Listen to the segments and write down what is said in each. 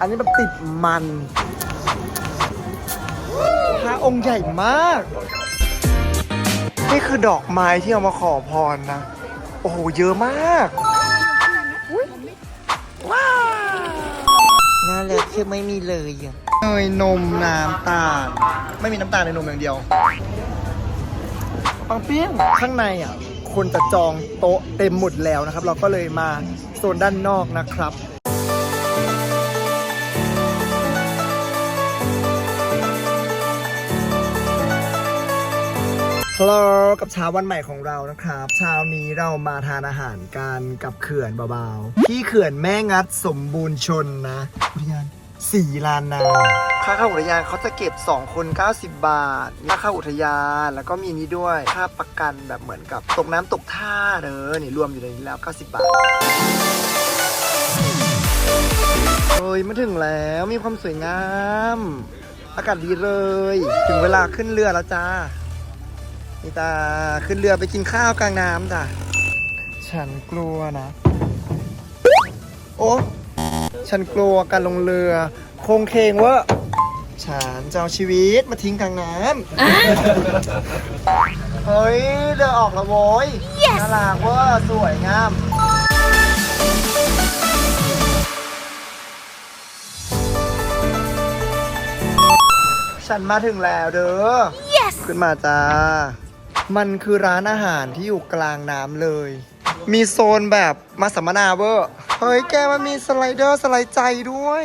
อันนี้แบบติดมันพระองค์ใหญ่มาก นี่คือดอกไม้ที่เอามาขอพรนะ โอ้โห เยอะมากอุ๊ยว้าวน่าเล็กคือไม่มีเลยอะเนยนมน้ำตาล ไม่มีน้ำตาลในนมอย่างเดียวปังเปี้ยงข้างในอะ คนจะจองโต๊ะเต็มหมดแล้วนะครับ เราก็เลยมาโซนด้านนอกนะครับ ฮัลโหลกับเช้าวันใหม่ของเรานะครับ เช้านี้เรามาทานอาหารกันกับเขื่อนเบาๆ ที่เขื่อนแม่งัดสมบูรณ์ชนนะอุทยานสีลานนาค่าเข้าอุทยานเขาจะเก็บ 2 คน 90 บาทค่าเข้าอุทยานแล้วก็มีนี้ด้วยค่าประกันแบบเหมือนกับตกน้ำตกท่าเด้อนี่รวมอยู่ในนี้แล้ว 90 บาทเฮ้ยมาถึงแล้วมีความสวยงาม อากาศดีเลย ถึงเวลาขึ้นเรือแล้วจ้า นี่ตาขึ้นเรือไปกินข้าวกลางน้ำจ้ะ ฉันกลัวนะ โอ้ฉันกลัวการลงเรือโคงเคงเวะฉันจะเอาชีวิตมาทิ้งกลางน้ำ เฮ้ย เรือออกแล้วโว้ย น่ารักเว่าสวยงาม ฉันมาถึงแล้วเด้อ Yes ขึ้นมาจ้า มันคือร้านอาหารที่อยู่กลางน้ำเลย มีโซนแบบมาสัมมนาเวอร์ เฮ้ยแกมันมีสไลเดอร์สไลด์ใจด้วย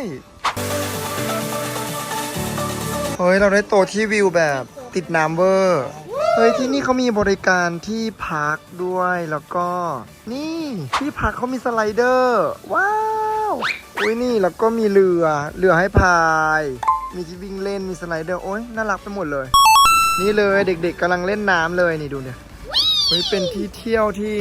เฮ้ย เราได้โตะที่วิวแบบติดน้ำเวอร์ เฮ้ย ที่นี่เขามีบริการที่พักด้วยแล้วก็ นี่ที่พักเขามีสไลเดอร์ ว้าวอุ้ยนี่แล้วก็มีเรือเรือให้พาย มีที่วิ่งเล่นมีสไลเดอร์โอ้ยน่ารักไปหมดเลย นี่เลยเด็กๆกำลังเล่นน้ำเลยนี่ดูเนี่ยเฮ้ยเป็นที่เที่ยวที่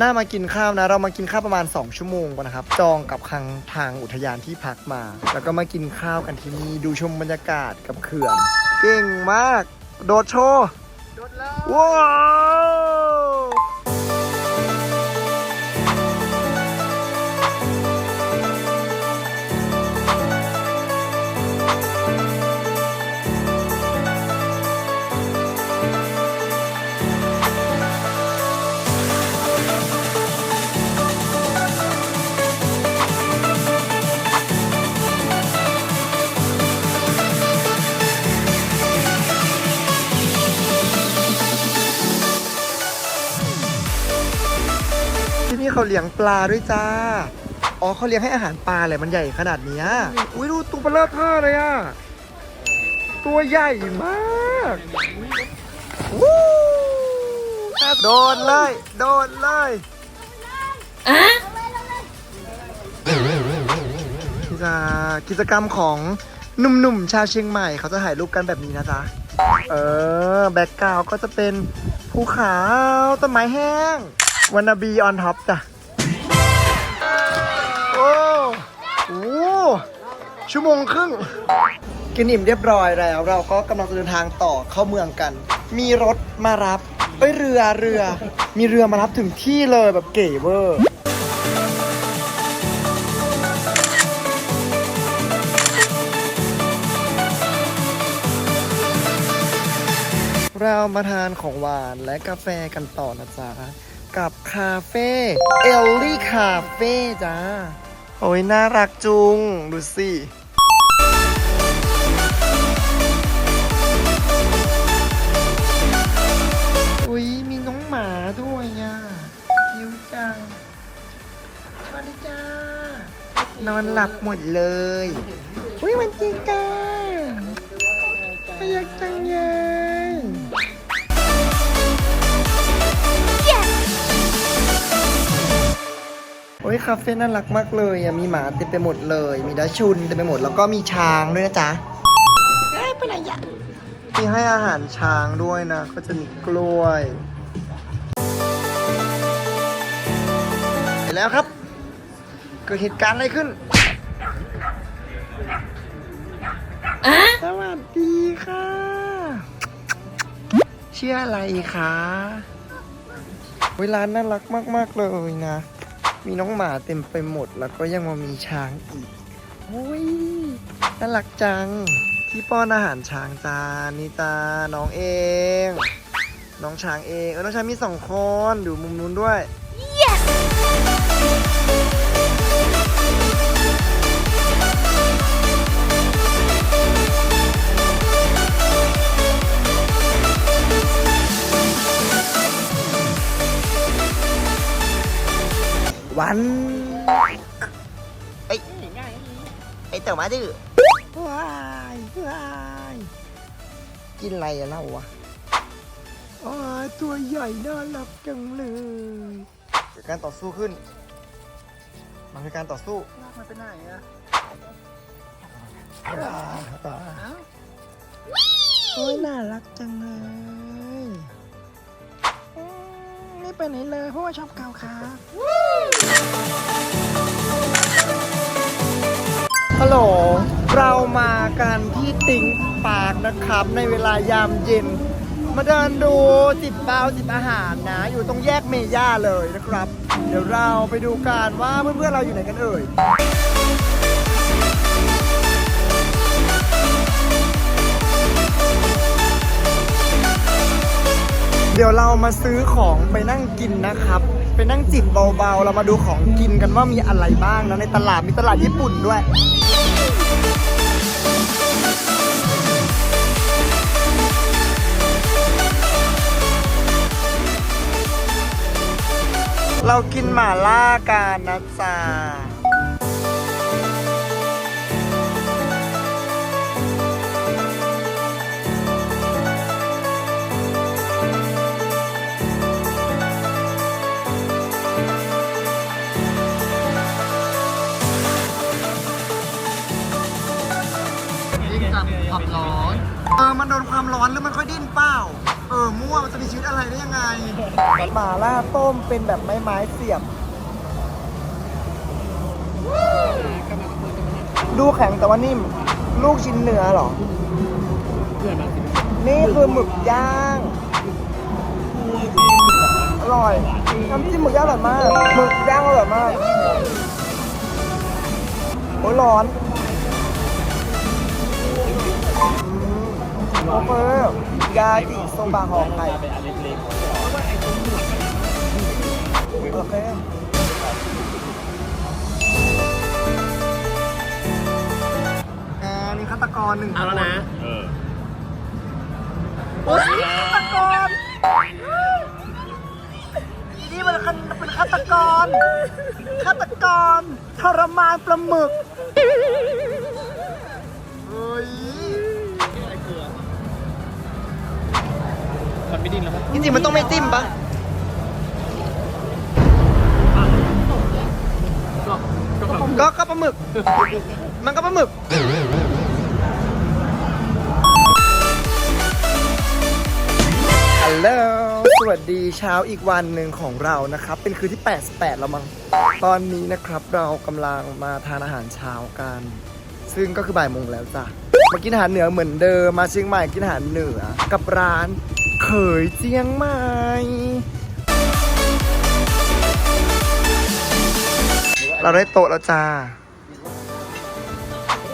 น่ามากินข้าวนะ เรามากินข้าวประมาณ 2 ชั่วโมงก่อนนะครับ จองกับทางทางอุทยานที่พักมา แล้วก็มากินข้าวกันที่นี่ดูชมบรรยากาศกับเขื่อน เก่งมาก โดดโชว์ โดดแล้วว้าว นี่เขาเลี้ยงปลาด้วยจ้า อ๋อเขาเลี้ยงให้อาหารปลาเลยมันใหญ่ขนาดเนี้ยอุ้ยดูตัวเบลอเทอร์เลยอะตัวใหญ่มากวู้โดนเลย โดนเลยนี่จ้ากิจกรรมของหนุ่มๆชาวเชียงใหม่ เขาจะถ่ายรูปกันแบบนี้นะจ๊ะ เออ แบ็กกราวก็จะเป็นภูเขาต้นไม้แห้ง วันนาบีออนท็อปจ้ะ โอ้โหชั่วโมงครึ่ง กินอิ่มเรียบร้อยแล้ว เราก็กำลังจะเดินทางต่อเข้าเมืองกัน มีรถมารับเอ้ยเรือเรือ มีเรือมารับถึงที่เลยแบบเก๋เวอร์เรามาทานของหวานและกาแฟกันต่อนะจ๊ะ กับคาเฟ่เอลลี่คาเฟ่จ้า โอ้ยน่ารักจุง ดูสิอุ้ยมีน้องหมาด้วยอะคิวจังสวัสดีจ้า นอนหลับหมดเลย อุ้ยมันจริงกันน่ากจังเลย โอ้ยคาเฟ่น่ารักมากเลยอะมีหมาเต็มไปหมดเลย มีดัชชุนเต็มไปหมดแล้วก็มีช้างด้วยนะจ๊ะไปไหนยะมีให้อาหารช้างด้วยนะ ก็จะมีกล้วยไปแล้วครับ เกิดเหตุการณ์อะไรขึ้นสวัสดีค่ะชื่ออะไรคะเวลานน่ารักมาก ๆ เลยนะ มีน้องหมาเต็มไปหมด แล้วก็ยังมามีช้างอีกโอ้ยน่ารักจัง ที่ป้อนอาหารช้างจานี่จ้าน้องเอง น้องช้างเอง เออน้องช้างมีสองคน ดูมุมนู้นด้วย yes! ไอ้ไอ้เต๋อมาดื้อว้ายว้ายกินอะไรอะเล่าวะอ๋อตัวใหญ่น่ารักจังเลยเกิดการต่อสู้ขึ้น มันคือการต่อสู้ลากมันไปไหนอะโอ้ยน่ารักจังเลยอืม ไปไหนเลยเพราะว่าชอบเกาขาฮัลโหล เรามากันที่ติงปากนะครับ ในเวลายามเย็น มาเดินดูจิบเบาจิบอาหารนะ อยู่ตรงแยกเมย่าเลยนะครับ เดี๋ยวเราไปดูกันว่าเพื่อนๆเราอยู่ไหนกันเอ่ย เดี๋ยวเรามาซื้อของไปนั่งกินนะครับ ไปนั่งจิบเบาๆ เรามาดูของกินกันว่ามีอะไรบ้างนะในตลาดมีตลาดญี่ปุ่นด้วยเรากินหม่าล่ากันนะจ๊ะ ยิ่งกับความร้อน เออ มันโดนความร้อนหรือมันค่อยดิ้นเปล่า เออ มั่วมันจะมีชีวิตอะไรได้ยังไง หมาล่าต้มเป็นแบบไม้ไม้เสียบ ดูแข็งแต่ว่านิ่ม ลูกชิ้นเนื้อเหรอ นี่คือหมึกย่างอร่อย น้ำจิ้มหมึกย่างอร่อยมาก หมึกย่างอร่อยมาก โอ้ยร้อน โอเคยาจิทรงบางหอมไข่โอเคอ่ามีฆาตกรหนึ่งเอาแล้วนะโอ้ยฆาตกรอีนี่มันเป็นฆาตกรฆาตกรทรมานปลาหมึกเฮ้ย มันไม่ดิ้นแล้วมั้งจริงๆมันต้องไม่จิ้มปะก็ก็แบบก็ก็ปลาหมึก มันก็ปลาหมึก ฮัลโหล สวัสดีเช้าอีกวันหนึ่งของเรานะครับ เป็นคืนที่ 88 แล้วมั้ง ตอนนี้นะครับเรากำลังมาทานอาหารเช้ากัน ซึ่งก็คือบ่ายโมงแล้วจ้ะ มากินอาหารเหนือเหมือนเดิม มาเชียงใหม่กินอาหารเหนือ กับร้าน เขยเจียงใหม่เราได้โต๊ะแล้วจ้า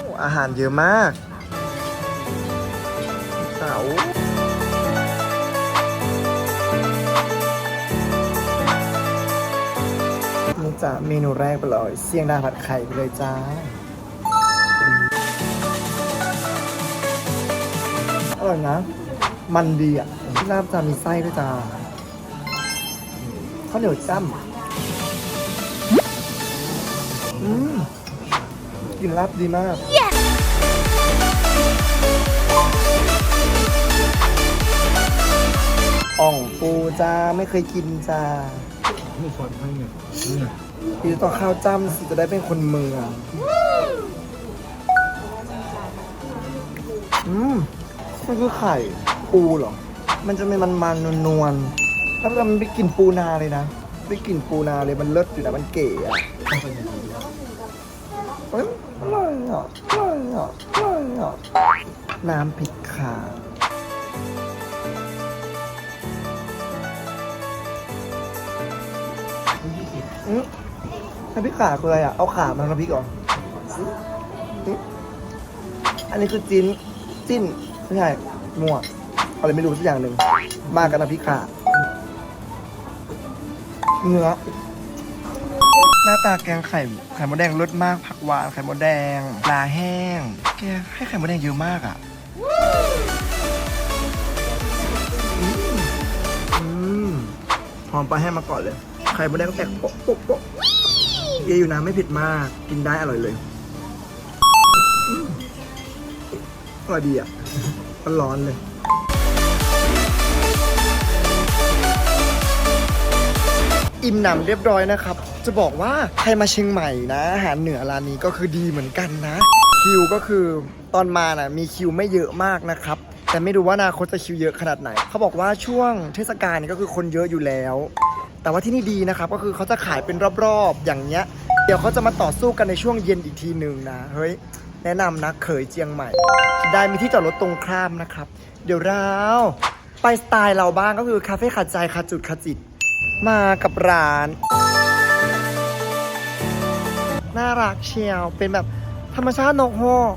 โอ้อาหารเยอะมาก เสานี่จ้ะเมนูแรกไปเลยเสี่ยงดาผัดไข่ไปเลยจ้าอร่อยนะ มันดีอะ ที่ลาบจะมีไส้ด้วยจ้าข้าวเหนียวจ้ำอืมกลินลาบดีมาก อ่องปูจ้าไม่เคยกินจ้านี่ชวนให้เนี่ยพี่ต้องข้าวจ้ำสิจะได้เป็นคนเมืองอืมมันคือไข่ปูเหรอ มันจะเป็นมันๆนวลๆแล้วมันไปกลิ่นปูนาเลยนะไปกลิ่นปูนาเลยมันเลิศอยู่นะมันเก๋อะเอ้ยอร่อยอะอร่อยอะอร่อยอะน้ำพริกขาอืมน้ำพริกขาคืออะไรอะ เอาขามาทำน้ำพริกเหรออันนี้คือจิ้น จิ้นไม่ใช่มั่ว อะไรไม่รู้สักอย่างหนึ่งมากันนะพี่ขาเนื้อหน้าตาแกงไข่ไข่มดแดงรสมาก ผักหวานไข่มดแดงปลาแห้ง แกให้ไข่มดแดงเยอะมากอะหอมปลาแห้งมาก่อนเลย ไข่มดแดงก็แตกโป๊ะโป๊ะเยอะอยู่นะไม่ผ็ดมาก กินได้อร่อยเลยอร่อยดีอะร้อนเลย อิ่มหนำเรียบร้อยนะครับ จะบอกว่าใครมาเชียงใหม่นะอาหารเหนือร้านนี้ก็คือดีเหมือนกันนะ คิวก็คือตอนมานะ่ะมีคิวไม่เยอะมากนะครับ แต่ไม่รู้ว่านาคตจะคิวเยอะขนาดไหน เขาบอกว่าช่วงเทศกาลนี่ก็คือคนเยอะอยู่แล้ว แต่ว่าที่นี่ดีนะครับ ก็คือเขาจะขายเป็นรอบๆ อย่างเงี้ย เดี๋ยวเขาจะมาต่อสู้กันในช่วงเย็นอีกทีหนึ่งนะ เฮ้ย แนะนำนะเขยเจียงใหม่ ได้มีที่จอดรถตรงข้ามนะครับ เดี๋ยวเราไปสไตล์เราบ้างก็คือคาเฟ่ขัดใจขัดจุดขัดจิต มากับร้าน น่ารักเชียว เป็นแบบธรรมชาตินกฮูก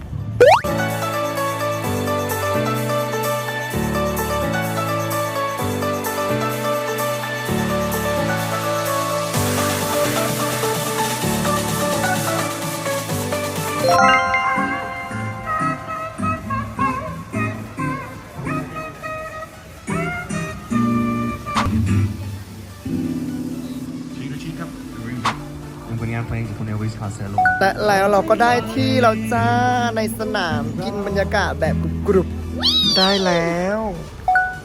และแล้วเราก็ได้ที่เราจ้าในสนามกินบรรยากาศแบบกรุบๆได้แล้ว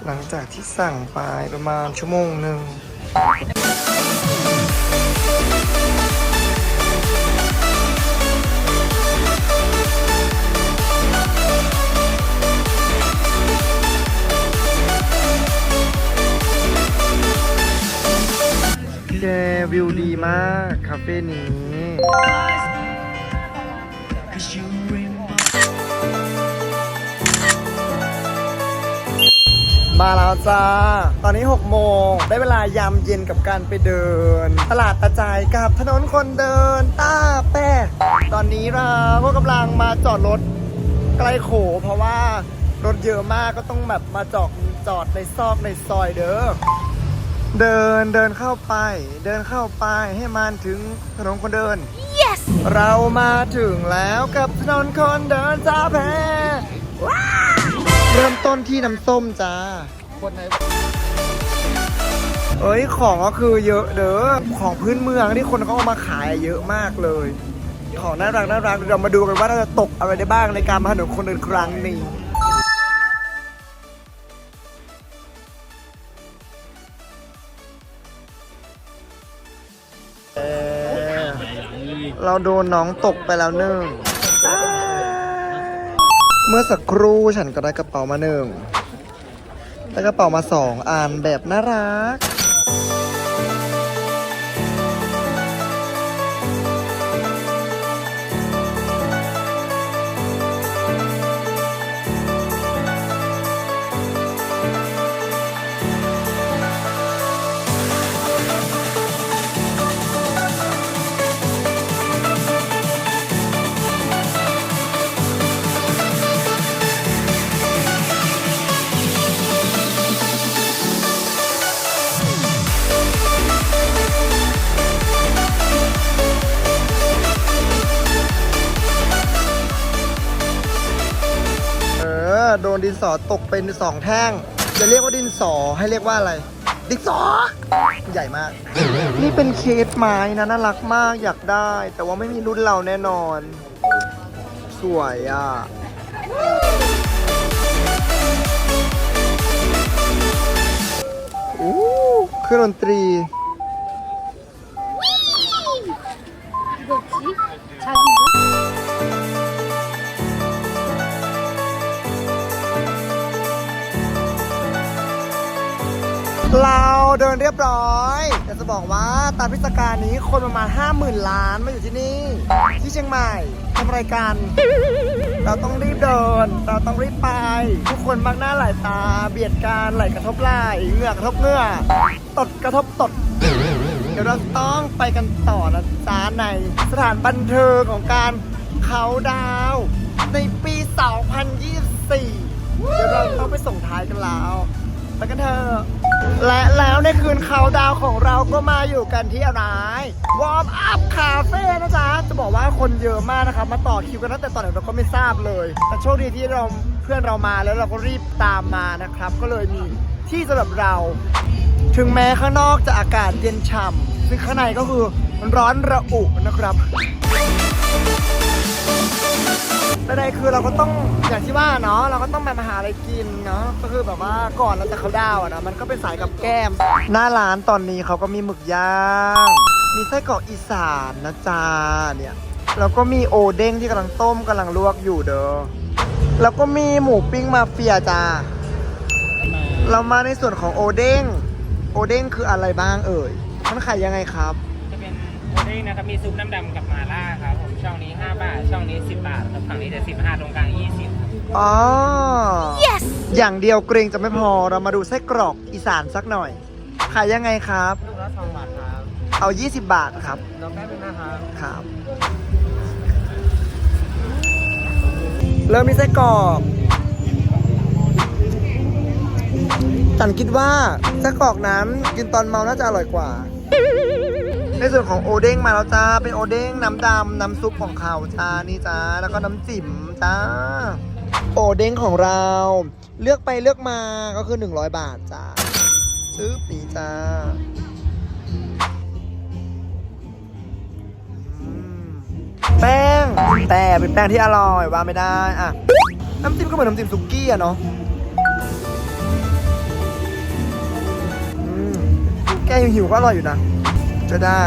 หลังจากที่สั่งไปประมาณชั่วโมงหนึ่ง แกวิวดีมาก คาเฟ่นี้มาแล้วจ้า ตอนนี้ 6 โมง ได้เวลายามเย็นกับการไปเดิน ตลาดตะจายกับถนนคนเดินต้าแป้ตอนนี้เราก็กำลังมาจอดรถใกล้โข เพราะว่ารถเยอะมากก็ต้องแบบมาจอดจอดในซอกในซอยเด้อ เดินเดินเข้าไป เดินเข้าไปให้มันถึงถนนคนเดิน yes เรามาถึงแล้วกับถนนคนเดินจ้าแพว้าวเริ่มต้นที่น้ำส้มจ้าคนไหนเอ้ยของก็คือเยอะเด้อของพื้นเมืองที่คนเขาเอามาขายเยอะมากเลย ของน่ารักน่ารักเรามาดูกันว่าเราจะตกอะไรได้บ้างในการมาถนนคนเดินครั้งนี้ เราโดนน้องตกไปแล้วหนึ่ง เมื่อสักครู่ฉันก็ได้กระเป๋ามาหนึ่งได้กระเป๋ามาสองอันแบบน่ารัก โดนดินสอตกเป็นสองแท่ง จะเรียกว่าดินสอให้เรียกว่าอะไร ดินสอ ใหญ่มาก นี่เป็นเคสไม้นะน่ารักมากอยากได้ แต่ว่าไม่มีรุ่นเราแน่นอน สวยอะอู้เครื่องดนตรี เราเดินเรียบร้อยแต่จะบอกว่าตามพิธการนี้คนประมาณ 50,000 ล้านมาอยู่ที่นี่ ที่เชียงใหม่ทำรายการ เราต้องรีบเดิน เราต้องรีบไป ทุกคนมักหน้าหลายตา เบียดกันไหลกระทบไหลเหงื่อกระทบเหงื่อตดกระทบตด เดี๋ยวเราต้องไปกันต่อนะจ้าในสถานบันเทิงของการเขาดาวในปี 2024 เดี๋ยวเราต้องไปส่งท้ายกันแล้ว ไปกันเถอะและแล้วในคืนเขาน์ดาวของเราก็มาอยู่กันที่อะไรวอร์มอัพคาเฟ่นะจ๊ะ จะบอกว่าคนเยอะมากนะครับ มาต่อคิวกันตั้งแต่ตอนไหนเราก็ไม่ทราบเลย แต่โชคดีที่เราเพื่อนเรามาแล้วเราก็รีบตามมานะครับ ก็เลยมีที่สำหรับเรา ถึงแม้ข้างนอกจะอากาศเย็นฉ่ำซึ่งข้างในก็คือมันร้อนระอุนะครับ ใดคือเราก็ต้องอย่างที่ว่าเนาะเราก็ต้องแบบมาหาอะไรกินเนาะก็คือแบบว่าก่อนเราจะเขาดาวน์อะนะมันก็เป็นสายกับแก้ม หน้าร้านตอนนี้เขาก็มีหมึกย่างมีไส้กรอกอีสานนะจ๊ะเนี่ยแล้วก็มีโอเด้งที่กำลังต้มกำลังลวกอยู่เด้อแล้วก็มีหมูปิ้งมาเฟียจ้าเรามาในส่วนของโอเด้งโอเด้งคืออะไรบ้างเอ่ยมันขายยังไงครับ เป็นโอเด้งนะครับมีซุปน้ำดำกับมาล่าครับผมช่องนี้ 5 บาท ช่องนี้ 10 บาทครับฝั่งนี้จะ15 ตรงกลาง 20ครับอ๋อ yes อย่างเดียวเกรงจะไม่พอเรามาดูไส้กรอกอีสานสักหน่อย ขายยังไงครับ ลูกละสองบาทครับเอา 20 บาทครับน้องแป๊บนึงนะครับครับ เริ่มมีไส้กรอกฉันคิดว่าไส้กรอกน้ำกินตอนเมาน่าจะอร่อยกว่า ในส่วนของโอเด้งมาแล้วจ้า เป็นโอเด้งน้ำดำน้ำซุปของเขาจ้านี่จ้า แล้วก็น้ำจิ้มจ้า โอเด้งของเรา เลือกไปเลือกมาก็คือ 100 บาทจ้าซื้อปีจ้าแป้ง แต่เป็นแป้งที่อร่อยว่าไม่ได้อะน้ำจิ้มก็เหมือนน้ำจิ้มสุกี้อะเนาะแกหิวๆก็อร่อยอยู่นะ จะได้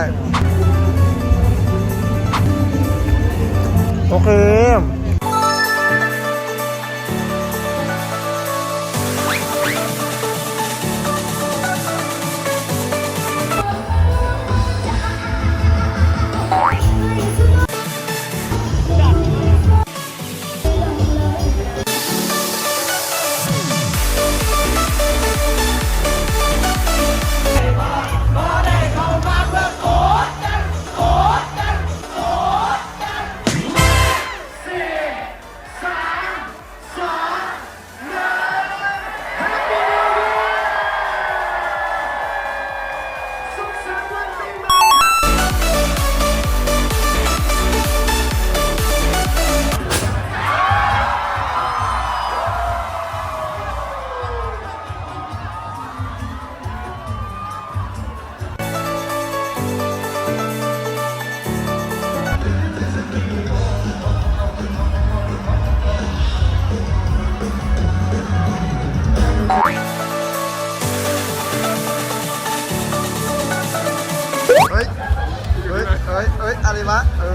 เฮ้ยอะไรวะ เอ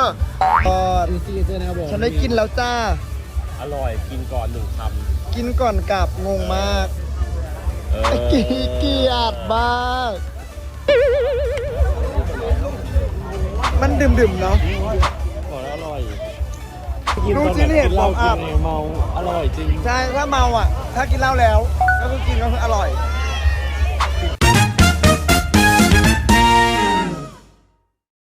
อก่อนซีเจอร์นะครับผมฉันได้กินแล้วจ้า อร่อยกินก่อนหนึ่งคกินก่อนกลับงงมากำเออกีเกียดมาก มันดื่มๆเนาะ บอกแล้วอร่อยดูสิเนี่ยกินเหล้าผมอักิพนเมาอร่อยจริง ใช่ ถ้าเมาอะ ถ้ากินเหล้าแล้วก็คือกินก็คืออร่อยอ